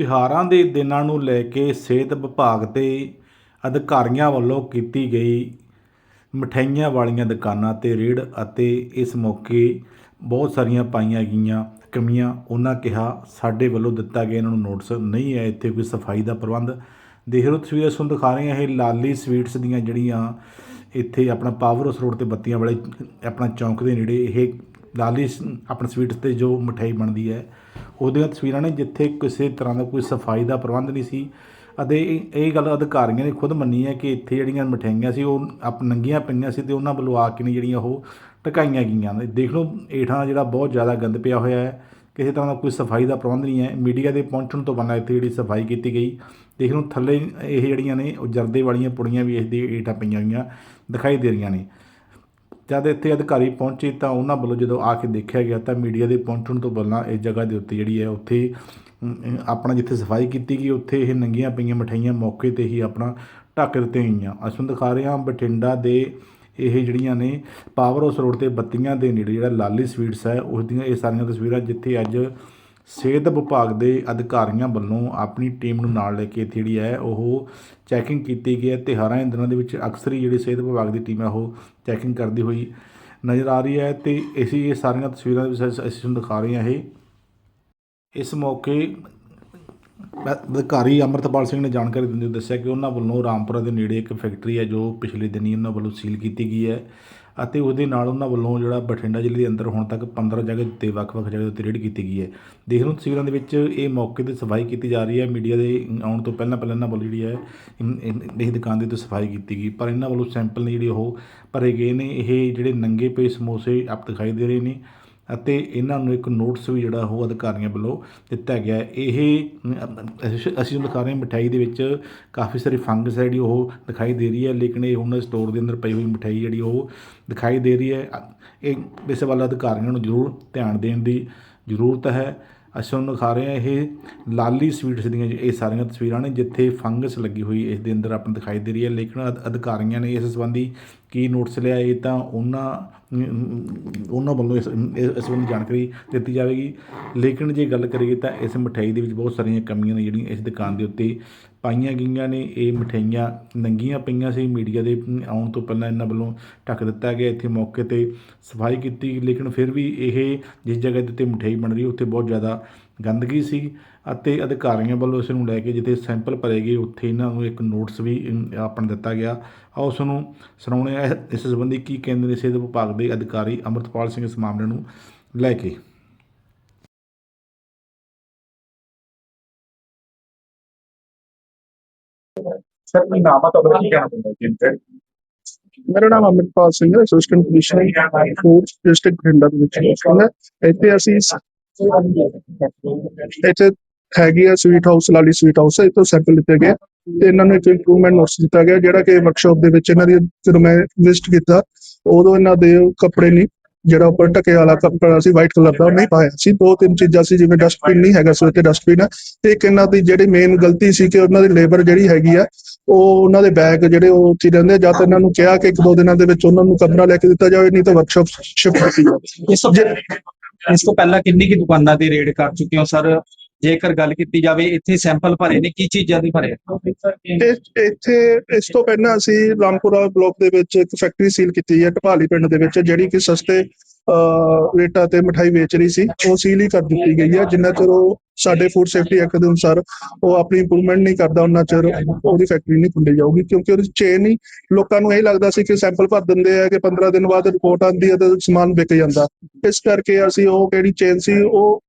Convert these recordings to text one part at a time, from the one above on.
ਤਿਉਹਾਰਾਂ ਦੇ ਦਿਨਾਂ ਨੂੰ ਲੈ ਕੇ ਸਿਹਤ ਵਿਭਾਗ ਤੇ ਅਧਿਕਾਰੀਆਂ ਵੱਲੋਂ ਕੀਤੀ ਗਈ ਮਠਿਆਈਆਂ ਵਾਲੀਆਂ ਦੁਕਾਨਾਂ ਤੇ ਰੇਡ ਅਤੇ ਇਸ ਮੌਕੇ ਬਹੁਤ ਸਾਰੀਆਂ ਪਾਈਆਂ ਗਈਆਂ ਕਮੀਆਂ। ਉਹਨਾਂ ਕਿਹਾ, ਸਾਡੇ ਵੱਲੋਂ ਦਿੱਤਾ ਗਿਆ ਇਹਨਾਂ ਨੂੰ ਨੋਟਿਸ ਨਹੀਂ ਹੈ। ਇੱਥੇ ਕੋਈ ਸਫ਼ਾਈ ਦਾ ਪ੍ਰਬੰਧ ਦੇਖ ਲਓ ਤਸਵੀਰਾਂ ਤੁਹਾਨੂੰ ਦਿਖਾ ਰਹੇ ਹਾਂ। ਇਹ ਲਾਲੀ ਸਵੀਟਸ ਦੀਆਂ ਜਿਹੜੀਆਂ ਇੱਥੇ ਆਪਣਾ ਪਾਵਰ ਹਾਊਸ ਰੋਡ ਤੇ ਬੱਤੀਆਂ ਵਾਲੇ ਆਪਣਾ ਚੌਂਕ ਦੇ ਨੇੜੇ ਇਹ ਲਾਲੀ ਸ- ਆਪਣਾ ਸਵੀਟਸ ਤੇ ਜੋ ਮਠਿਆਈ ਬਣਦੀ ਹੈ ਉਹਦੀਆਂ ਤਸਵੀਰਾਂ ਨੇ ਜਿੱਥੇ ਕਿਸੇ ਤਰ੍ਹਾਂ ਦਾ ਕੋਈ ਸਫ਼ਾਈ ਦਾ ਪ੍ਰਬੰਧ ਨਹੀਂ ਸੀ। ਅਤੇ ਇਹ ਇਹ ਗੱਲ ਅਧਿਕਾਰੀਆਂ ਨੇ ਖੁਦ ਮੰਨੀ ਹੈ ਕਿ ਇੱਥੇ ਜਿਹੜੀਆਂ ਮਠਿਆਈਆਂ ਸੀ, ਉਹ ਆਪ ਨੰਗੀਆਂ ਪਈਆਂ ਸੀ ਤੇ ਉਹਨਾਂ ਵੱਲੋਂ ਆ ਕੇ ਨੇ ਜਿਹੜੀਆਂ ਉਹ ਟਕਾਈਆਂ ਗਈਆਂ। ਨੇ ਦੇਖ ਲਓ ਏਠਾਂ ਜਿਹੜਾ ਬਹੁਤ ਜ਼ਿਆਦਾ ਗੰਦ ਪਿਆ ਹੋਇਆ ਹੈ, ਕਿਸੇ ਤਰ੍ਹਾਂ ਦਾ ਕੋਈ ਸਫ਼ਾਈ ਦਾ ਪ੍ਰਬੰਧ ਨਹੀਂ ਹੈ। ਮੀਡੀਆ ਦੇ ਪਹੁੰਚਣ ਤੋਂ ਪਹਿਲਾਂ ਇੱਥੇ ਜਿਹੜੀ ਸਫ਼ਾਈ ਕੀਤੀ ਗਈ, ਦੇਖ ਲਓ ਥੱਲੇ ਇਹ ਜਿਹੜੀਆਂ ਨੇ, ਉਹ ਜਰਦੇ ਵਾਲੀਆਂ ਪੁੜੀਆਂ ਵੀ ਇਸ ਦੀ ਏਠਾਂ ਪਈਆਂ ਹੋਈਆਂ ਦਿਖਾਈ ਦੇ ਰਹੀਆਂ ਨੇ। ਜਦ ਇੱਥੇ ਅਧਿਕਾਰੀ ਪਹੁੰਚੇ ਤਾਂ ਉਹਨਾਂ ਵੱਲੋਂ ਜਦੋਂ ਆ ਕੇ ਦੇਖਿਆ ਗਿਆ ਤਾਂ ਮੀਡੀਆ ਦੇ ਪਹੁੰਚਣ ਤੋਂ ਪਹਿਲਾਂ ਇਸ ਜਗ੍ਹਾ ਦੇ ਉੱਤੇ ਜਿਹੜੀ ਹੈ ਉੱਥੇ ਆਪਣਾ ਜਿੱਥੇ ਸਫ਼ਾਈ ਕੀਤੀ ਗਈ, ਉੱਥੇ ਇਹ ਨੰਗੀਆਂ ਪਈਆਂ ਮਠਿਆਈਆਂ ਮੌਕੇ ਤੇ ਹੀ ਆਪਣਾ ਢੱਕ ਦਿੱਤੀਆਂ ਗਈਆਂ। ਅਸੀਂ ਤੁਹਾਨੂੰ ਦਿਖਾ ਰਹੇ ਹਾਂ ਬਠਿੰਡਾ ਦੇ ਇਹ ਜਿਹੜੀਆਂ ਨੇ ਪਾਵਰ ਹਾਊਸ ਰੋਡ ਤੇ ਬੱਤੀਆਂ ਦੇ ਨੇੜੇ ਜਿਹੜਾ ਲਾਲੀ ਸਵੀਟਸ ਹੈ, ਉਸ ਦੀਆਂ ਇਹ ਸਾਰੀਆਂ ਤਸਵੀਰਾਂ ਜਿੱਥੇ ਅੱਜ ਸਿਹਤ ਵਿਭਾਗ ਦੇ ਅਧਿਕਾਰੀਆਂ ਵੱਲੋਂ ਆਪਣੀ ਟੀਮ ਨੂੰ ਨਾਲ ਲੈ ਕੇ ਇੱਥੇ ਜਿਹੜੀ ਹੈ ਉਹ ਚੈਕਿੰਗ ਕੀਤੀ ਗਈ ਹੈ। ਤਿਉਹਾਰਾਂ ਦੇ ਦਿਨਾਂ ਦੇ ਵਿੱਚ ਅਕਸਰ ਹੀ ਜਿਹੜੀ ਸਿਹਤ ਵਿਭਾਗ ਦੀ ਟੀਮ ਹੈ ਉਹ ਚੈਕਿੰਗ ਕਰਦੀ ਹੋਈ ਨਜ਼ਰ ਆ ਰਹੀ ਹੈ ਤੇ ਅਸੀਂ ਇਹ ਸਾਰੀਆਂ ਤਸਵੀਰਾਂ ਦੇ ਵਿੱਚ ਅਸੀਂ ਅਸੀਂ ਤੁਹਾਨੂੰ ਦਿਖਾ ਰਹੇ ਹਾਂ ਇਹ। ਇਸ ਮੌਕੇ ਅਧਿਕਾਰੀ ਅਮਰਤਪਾਲ ਸਿੰਘ ਨੇ ਜਾਣਕਾਰੀ ਦਿੰਦੇ ਹੋਏ ਦੱਸਿਆ ਕਿ ਉਹਨਾਂ ਵੱਲੋਂ ਰਾਮਪੁਰਾ ਦੇ ਨੇੜੇ ਇੱਕ ਫੈਕਟਰੀ ਹੈ ਜੋ ਪਿਛਲੇ ਦਿਨੀ ਉਹਨਾਂ ਵੱਲੋਂ ਸੀਲ ਕੀਤੀ ਗਈ ਹੈ। ਅਤੇ ਉਹਦੇ ਨਾਲ ਉਹਨਾਂ ਵੱਲੋਂ ਜਿਹੜਾ ਬਠਿੰਡਾ ਜ਼ਿਲ੍ਹੇ ਦੇ ਅੰਦਰ ਹੁਣ ਤੱਕ 15 ਜਗ੍ਹਾ ਤੇ ਵੱਖ-ਵੱਖ ਜਗ੍ਹਾ ਉੱਤੇ ਰੇਡ ਕੀਤੀ ਗਈ ਹੈ। ਦੇਖ ਲਓ ਤਸਵੀਰਾਂ ਦੇ ਵਿੱਚ ਇਹ ਮੌਕੇ ਤੇ ਸਫ਼ਾਈ ਕੀਤੀ ਜਾ ਰਹੀ ਹੈ। ਮੀਡੀਆ ਦੇ ਆਉਣ ਤੋਂ ਪਹਿਲਾਂ ਪਹਿਲਾਂ ਇਹਨਾਂ ਵੱਲੋਂ ਜਿਹੜੀ ਹੈ ਇਹ ਦੁਕਾਨ ਦੇ ਉੱਤੇ ਸਫ਼ਾਈ ਕੀਤੀ ਗਈ। ਪਰ ਇਹਨਾਂ ਵੱਲੋਂ ਸੈਂਪਲ ਨੇ ਜਿਹੜੇ ਉਹ ਭਰੇ ਗਏ ਨੇ। ਇਹ ਜਿਹੜੇ ਨੰਗੇ ਪਏ ਸਮੋਸੇ ਆਪ ਦਿਖਾਈ ਦੇ ਰਹੇ ਨੇ। ਅਤੇ ਇਹਨਾਂ ਨੂੰ ਇੱਕ ਨੋਟਿਸ ਵੀ ਜਿਹੜਾ ਉਹ ਅਧਿਕਾਰੀਆਂ ਵੱਲੋਂ ਦਿੱਤਾ ਗਿਆ ਇਹ ਅਸੀਂ ਅਸੀਂ ਦਿਖਾ ਰਹੇ ਹਾਂ ਮਠਿਆਈ ਦੇ ਵਿੱਚ ਕਾਫੀ ਸਾਰੀ ਫੰਗਸ ਹੈ ਜਿਹੜੀ ਉਹ ਦਿਖਾਈ ਦੇ ਰਹੀ ਹੈ, ਲੇਕਿਨ ਇਹ ਹੁਣ ਸਟੋਰ ਦੇ ਅੰਦਰ ਪਈ ਹੋਈ ਮਠਿਆਈ ਜਿਹੜੀ ਉਹ ਦਿਖਾਈ ਦੇ ਰਹੀ ਹੈ। ਇਹ ਇਸ ਵੱਲ ਅਧਿਕਾਰੀਆਂ ਨੂੰ ਜ਼ਰੂਰ ਧਿਆਨ ਦੇਣ ਦੀ ਜ਼ਰੂਰਤ ਹੈ। ਅਸੀਂ ਤੁਹਾਨੂੰ ਦਿਖਾ ਰਹੇ ਹਾਂ, ਇਹ ਲਾਲੀ ਸਵੀਟਸ ਦੀਆਂ ਇਹ ਸਾਰੀਆਂ ਤਸਵੀਰਾਂ ਨੇ ਜਿੱਥੇ ਫੰਗਸ ਲੱਗੀ ਹੋਈ ਇਸ ਦੇ ਅੰਦਰ ਆਪਾਂ ਦਿਖਾਈ ਦੇ ਰਹੀ ਹੈ। ਲੇਕਿਨ ਅਧ- ਅਧਿਕਾਰੀਆਂ ਨੇ ਇਸ ਸੰਬੰਧੀ ਕੀ ਨੋਟਿਸ ਲਿਆ, ਇਹ ਤਾਂ ਉਹਨਾਂ ਉਹਨਾਂ ਵੱਲੋਂ ਇਸ ਇਸ ਇਸ ਸੰਬੰਧੀ ਜਾਣਕਾਰੀ ਦਿੱਤੀ ਜਾਵੇਗੀ। ਲੇਕਿਨ ਜੇ ਗੱਲ ਕਰੀਏ ਤਾਂ ਇਸ ਮਠਿਆਈ ਦੇ ਵਿੱਚ ਬਹੁਤ ਸਾਰੀਆਂ ਕਮੀਆਂ ਨੇ ਜਿਹੜੀਆਂ ਇਸ ਦੁਕਾਨ ਦੇ ਉੱਤੇ ਪਾਈਆਂ ਗਈਆਂ ਨੇ ਇਹ ਮਠਿਆਈਆਂ ਨੰਗੀਆਂ ਪਈਆਂ ਸੀ ਮੀਡੀਆ ਦੇ ਆਉਣ ਤੋਂ ਪਹਿਲਾਂ ਇਹਨਾਂ ਵੱਲੋਂ ਢੱਕ ਦਿੱਤਾ ਗਿਆ ਇੱਥੇ ਮੌਕੇ ਤੇ ਸਫ਼ਾਈ ਕੀਤੀ ਲੇਕਿਨ ਫਿਰ ਵੀ ਇਹ ਜਿਸ ਜਗ੍ਹਾ ਦੇ ਉੱਤੇ ਮਠਿਆਈ ਬਣ ਰਹੀ ਉੱਥੇ ਬਹੁਤ ਜ਼ਿਆਦਾ ਗੰਦਗੀ ਸੀ ਅਤੇ ਅਧਿਕਾਰੀਆਂ ਵੱਲੋਂ ਇਸ ਨੂੰ ਲੈ ਕੇ ਜਿੱਥੇ ਸੈਂਪਲ ਭਰੇ ਗਏ ਉੱਥੇ ਇਹਨਾਂ ਨੂੰ ਇੱਕ ਨੋਟਿਸ ਵੀ ਅਮ, ਦਿੱਤਾ ਗਿਆ। ਆਓ ਉਸ ਨੂੰ ਸੁਣਾਉਣੇ ਆ ਇਸ ਸੰਬੰਧੀ ਕੀ ਕਹਿੰਦੇ ਨੇ ਸਿਹਤ ਵਿਭਾਗ ਦੇ ਅਧਿਕਾਰੀ ਅਮਰਤਪਾਲ ਸਿੰਘ ਇਸ ਮਾਮਲੇ ਨੂੰ ਲੈ ਕੇ। ਸਰ ਕੀ ਨਾਮ ਆ ਤੁਹਾਡਾ ਕੀ ਕਹਿਣਾ ਚਾਹੁੰਦੇ ਜੀ ਤੇ ਮੇਰਾ ਨਾਮ ਅਮਿਤਪਾਲ ਸਿੰਘ ਹੈ assistant commissioner food district Bathinda ਦੇ ਵਿੱਚ ਲੋਕਲ ਇੱਥੇ ਅਸੀਂ ਇੱਥੇ ਹੈਗੀ ਆ sweet house Lali sweet house ਹੈ ਇੱਥੋਂ ਸੈਂਪਲ ਲਿੱਤੇ ਗਏ ਤੇ ਇਹਨਾਂ ਨੂੰ ਇੱਕ ਇੰਪਰੂਵਮੈਂਟ ਨੋਟਿਸ ਦਿੱਤਾ ਗਿਆ ਜਿਹੜਾ ਕਿ ਵਰਕਸ਼ਾਪ ਦੇ ਵਿੱਚ ਇਹਨਾਂ ਦੀ ਜਦੋਂ ਮੈਂ ਵਿਜ਼ਿਟ ਕੀਤਾ ਉਦੋਂ ਇਹਨਾਂ ਦੇ ਕੱਪੜੇ ਨਹੀਂ ਜਿਹੜਾ ਉੱਪਰ ਢਕੇ ਵਾਲਾ ਕੱਪੜਾ ਸੀ ਵਾਈਟ ਕਲਰ ਦਾ ਉਹ ਨਹੀਂ ਪਾਇਆ ਸੀ। ਦੋ ਤਿੰਨ ਚੀਜ਼ਾਂ ਸੀ ਜਿਵੇਂ ਡਸਟਬਿਨ ਨਹੀਂ ਹੈਗਾ ਸੀ ਉੱਤੇ ਡਸਟਬਿਨ ਹੈ ਤੇ ਇੱਕ ਇਹਨਾਂ ਦੀ ਜਿਹੜੀ ਮੇਨ ਗਲਤੀ ਸੀ ਕਿ ਉਹਨਾਂ ਦੀ ਲੇਬਰ ਜਿਹੜੀ ਹੈਗੀ ਆ ਉਹ ਉਹਨਾਂ ਦੇ ਬੈਗ ਜਿਹੜੇ ਉਹ ਉੱਥੇ ਰਹਿੰਦੇ। ਜਾਂ ਤਾਂ ਇਹਨਾਂ ਨੂੰ ਕਿਹਾ ਕਿ ਇੱਕ ਦੋ ਦਿਨਾਂ ਦੇ ਵਿੱਚ ਉਹਨਾਂ ਨੂੰ ਕਮਰਾ ਲੈ ਕੇ ਦਿੱਤਾ ਜਾਵੇ ਨਹੀਂ ਤਾਂ ਵਰਕਸ਼ਾਪ ਸ਼ਿਫਟ ਕੀਤੀ ਜਾਵੇ। ਇਸ ਤੋਂ ਇਸ ਤੋਂ ਪਹਿਲਾਂ ਕਿੰਨੀ ਕੀ ਦੁਕਾਨਾਂ ਦੀ ਰੇਡ ਕਰ ਚੁੱਕੇ ਹੋ ਸਰ? ਜੇਕਰ ਗੱਲ ਕੀਤੀ ਜਾਵੇ, ਇੱਥੇ ਸੈਂਪਲ ਭਰੇ ਨੇ, ਕੀ ਚੀਜ਼ਾਂ ਦੇ ਭਰੇ? ਤੇ ਇੱਥੇ, ਇਸ ਤੋਂ ਪਹਿਲਾਂ ਅਸੀਂ ਰਾਮਪੁਰਾ ਬਲਾਕ ਦੇ ਵਿੱਚ ਇੱਕ ਫੈਕਟਰੀ ਸੀਲ ਕੀਤੀ ਹੈ ਢਪਾਲੀ ਪਿੰਡ ਦੇ ਵਿੱਚ, ਜਿਹੜੀ ਕਿ ਸਸਤੇ ਰੇਟਾਂ ਤੇ ਮਠਾਈ ਵੇਚ ਰਹੀ ਸੀ, ਉਹ ਸੀਲ ਹੀ ਕਰ ਦਿੱਤੀ ਗਈ ਹੈ। ਜਿੰਨਾ ਚਿਰ ਉਹ ਸਾਡੇ ਫੂਡ ਸੇਫਟੀ ਐਕਟ ਦੇ ਅਨੁਸਾਰ ਉਹ ਆਪਣੀ ਇੰਪਰੂਵਮੈਂਟ ਨਹੀਂ ਕਰਦਾ, ਉਹਨਾਂ ਚਿਰ ਉਹਦੀ ਫੈਕਟਰੀ ਨਹੀਂ ਖੁੱਲੀ ਜਾਊਗੀ, ਕਿਉਂਕਿ ਉਹਦੀ ਚੇਨ ਹੀ, ਲੋਕਾਂ ਨੂੰ ਇਹ ਲੱਗਦਾ ਸੀ ਕਿ ਸੈਂਪਲ ਭਰ ਦਿੰਦੇ ਆ, ਕਿ 15 ਦਿਨ ਬਾਅਦ ਰਿਪੋਰਟ ਆਉਂਦੀ ਹੈ ਤੇ ਸਮਾਨ ਵਿਕ ਜਾਂਦਾ। ਇਸ ਕਰਕੇ ਅਸੀਂ ਉਹ ਕਿਹੜੀ ਚੇਨ ਸੀ, ਉਹ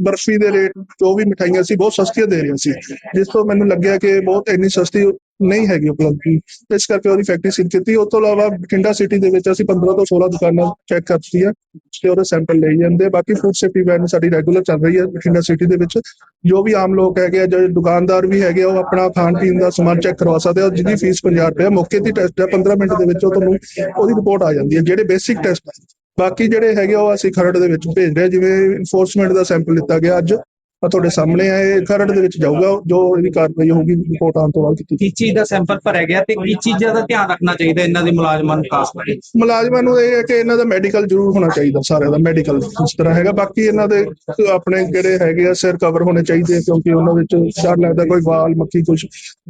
ਬਰਫੀ ਦੇ ਰੇਟ ਜੋ ਵੀ ਮਠਾਈਆਂ ਸੀ ਬਹੁਤ ਸਸਤੀਆਂ ਦੇ ਰਹੀਆਂ ਸੀ। ਜਿਸ ਤੋਂ ਮੈਨੂੰ ਲੱਗਿਆ ਕਿ ਬਹੁਤ ਇੰਨੀ ਸਸਤੀ ਨਹੀਂ ਹੈਗੀ ਉਪਲਬਧ। ਇਸ ਕਰਕੇ ਉਹਦੀ ਫੈਕਟਰੀ ਸੀਲ ਕੀਤੀ। ਉਸ ਤੋਂ ਇਲਾਵਾ ਬਠਿੰਡਾ ਸਿਟੀ ਦੇ ਵਿੱਚ ਅਸੀਂ 15 ਤੋਂ 16 ਦੁਕਾਨਾਂ ਚੈੱਕ ਕਰਤੀਆਂ ਤੇ ਉਹਦੇ ਸੈਂਪਲ ਲਈ ਜਾਂਦੇ। ਬਾਕੀ ਫੂਡ ਸੇਫਟੀ ਵੈਨ ਸਾਡੀ ਰੈਗੂਲਰ ਚੱਲ ਰਹੀ ਹੈ ਬਠਿੰਡਾ ਸਿਟੀ ਦੇ ਵਿੱਚ। ਜੋ ਵੀ ਆਮ ਲੋਕ ਹੈਗੇ ਆ ਜੋ ਦੁਕਾਨਦਾਰ ਵੀ ਹੈਗੇ ਆ, ਉਹ ਆਪਣਾ ਖਾਣ ਪੀਣ ਦਾ ਸਮਾਨ ਚੈੱਕ ਕਰਵਾ ਸਕਦੇ ਆ। ਜਿਹਦੀ ਫੀਸ 50 ਰੁਪਏ ਮੌਕੇ ਦੀ ਟੈਸਟ ਹੈ 15 ਮਿੰਟ ਦੇ ਵਿੱਚ ਉਹ ਤੁਹਾਨੂੰ ਉਹਦੀ ਰਿਪੋਰਟ ਆ ਜਾਂਦੀ ਹੈ ਜਿਹੜੇ ਬੇਸਿਕ ਟੈਸਟ ਬਾਕੀ ਜਿਹੜੇ ਹੈਗੇ ਆ, ਉਹ ਅਸੀਂ ਖਰੜ ਦੇ ਵਿੱਚ ਭੇਜ ਰਹੇ ਜਿਵੇਂ ਇਨਫੋਰਸਮੈਂਟ ਦਾ ਸੈਂਪਲ ਲਿੱਤਾ ਗਿਆ ਅੱਜ। ਆ ਤੁਹਾਡੇ ਸਾਹਮਣੇ ਆ ਇਹ ਖਰੜ ਦੇ ਵਿੱਚ ਜਾਊਗਾ ਜੋ ਇਹਦੀ ਕਾਰਵਾਈ ਹੋਊਗੀ ਰਿਪੋਰਟ ਆਉਣ ਤੋਂ ਬਾਅਦ ਕੀਤੀ ਕਿਸ ਚੀਜ਼ ਦਾ ਸੈਂਪਲ ਭਰਿਆ ਗਿਆ ਤੇ ਕੀ ਚੀਜ਼ਾਂ ਦਾ ਧਿਆਨ ਰੱਖਣਾ ਚਾਹੀਦਾ ਇਹਨਾਂ ਦੇ ਮੁਲਾਜ਼ਮਾਂ ਨੂੰ ਖਾਸ ਕਰਕੇ? ਮੁਲਾਜ਼ਮਾਂ ਨੂੰ ਇਹ ਹੈ ਕਿ ਇਹਨਾਂ ਦਾ ਮੈਡੀਕਲ ਜ਼ਰੂਰ ਹੋਣਾ ਚਾਹੀਦਾ ਸਾਰਿਆਂ ਦਾ ਮੈਡੀਕਲ ਇਸ ਤਰ੍ਹਾਂ ਹੈਗਾ। ਬਾਕੀ ਇਹਨਾਂ ਦੇ ਆਪਣੇ ਜਿਹੜੇ ਹੈਗੇ ਆ ਸਿਰ ਕਵਰ ਹੋਣੇ ਚਾਹੀਦੇ ਕਿਉਂਕਿ ਉਹਨਾਂ ਵਿੱਚ ਡਰ ਲੱਗਦਾ ਕੋਈ ਵਾਲ ਮੱਖੀ ਕੁਝ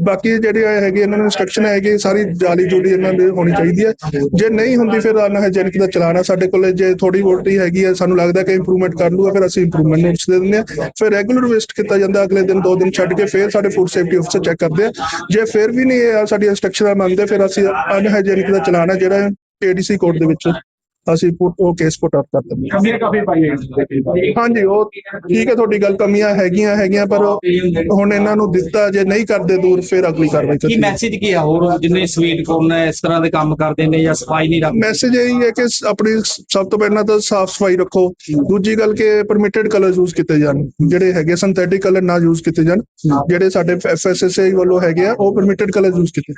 ਬਾਕੀ ਜਿਹੜੇ ਹੈਗੇ ਇਹਨਾਂ ਨੂੰ ਇਨਸਟਰਕਸ਼ਨ ਹੈਗੀ ਸਾਰੀ ਜਾਲੀ ਜੂਲੀ ਇਹਨਾਂ ਦੇ ਹੋਣੀ ਚਾਹੀਦੀ ਹੈ ਜੇ ਨਹੀਂ ਹੁੰਦੀ ਫਿਰ ਅਨਹਾਈਜੈਨਿਕ ਦਾ ਚਲਾਣਾ ਸਾਡੇ ਕੋਲੇ ਜੇ ਥੋੜੀ ਬਹੁਤੀ ਹੈਗੀ ਹੈ ਸਾਨੂੰ ਲੱਗਦਾ ਕਿ ਇੰਪਰੂਵਮੈਂਟ ਕਰ ਲੂਗਾ ਫਿਰ ਅਸੀਂ ਇੰਪਰੂਵਮੈਂਟ ਨੋਟਸ ਦੇ ਦਿੰਦੇ ਆ। ਫਿਰ ਰੈਗੂਲਰ ਵਿਜ਼ਿਟ ਕੀਤਾ ਜਾਂਦਾ, ਅਗਲੇ ਦਿਨ ਦੋ ਦਿਨ ਛੱਡ ਕੇ ਫਿਰ ਸਾਡੇ ਫੂਡ ਸੇਫਟੀ ਅਫਸਰ ਚੈੱਕ ਕਰਦੇ ਆ। ਜੇ ਫਿਰ ਵੀ ਨਹੀਂ ਇਹ ਸਾਡੀ ਇੰਸਟਰਕਸ਼ਨਾਂ ਮੰਨਦੇ, ਫਿਰ ਅਸੀਂ ਅਨਹਾਈਜੈਨਿਕ ਦਾ ਚਲਾਣਾ ਜਿਹੜਾ ਏਡੀਸੀ ਕੋਰਟ ਦੇ ਵਿੱਚ। ਅਸੀਂ ਪੁੱਟ- ਉਹ ਕੇਸ ਪੁੱਟ ਅਪ ਕਰ ਦਿੰਦੇ ਹਾਂ। ਕਮੀਆਂ ਕਾਫੀ ਪਾਈ ਹੈ ਹਾਂਜੀ ਉਹ ਠੀਕ ਹੈ ਤੁਹਾਡੀ ਗੱਲ ਕਮੀਆਂ ਹੈਗੀਆਂ ਹੈਗੀਆਂ ਪਰ ਉਹ ਹੁਣ ਇਹਨਾਂ ਨੂੰ ਦਿੱਤਾ ਜੇ ਨਹੀਂ ਕਰਦੇ ਦੂਰ ਫਿਰ ਅਗਲੀ ਕਾਰਵਾਈ ਕੀ ਮੈਸੇਜ ਕੀ ਆ? ਹੋਰ ਜਿੰਨੇ ਸਵੀਟ ਕੋਰਨ ਹੈ ਇਸ ਤਰ੍ਹਾਂ ਦੇ ਕੰਮ ਕਰਦੇ ਨੇ ਜਾਂ ਸਫ਼ਾਈ ਨਹੀਂ ਰੱਖਦੇ? ਮੈਸੇਜ ਇਹ ਹੈ ਕਿ ਸ- ਆਪਣੀ ਸ- ਸਭ ਤੋਂ ਪਹਿਲਾਂ ਤਾਂ ਸਾਫ਼ ਸਫ਼ਾਈ ਰੱਖੋ। ਦੂਜੀ ਗੱਲ ਕਿ ਪਰਮਿਟਡ ਕਲਰ ਯੂਜ਼ ਕੀਤੇ ਜਾਣ। ਜਿਹੜੇ ਹੈਗੇ ਸਿੰਥੈਟਿਕ ਕਲਰ ਨਾ ਯੂਜ਼ ਕੀਤੇ ਜਾਣ। ਜਿਹੜੇ ਸਾਡੇ ਐਫਐਸਐਸਏ ਵੱਲੋਂ ਹੈਗੇ ਆ ਉਹ ਪਰਮਿਟਡ ਕਲਰ ਯੂਜ਼ ਕੀਤੇ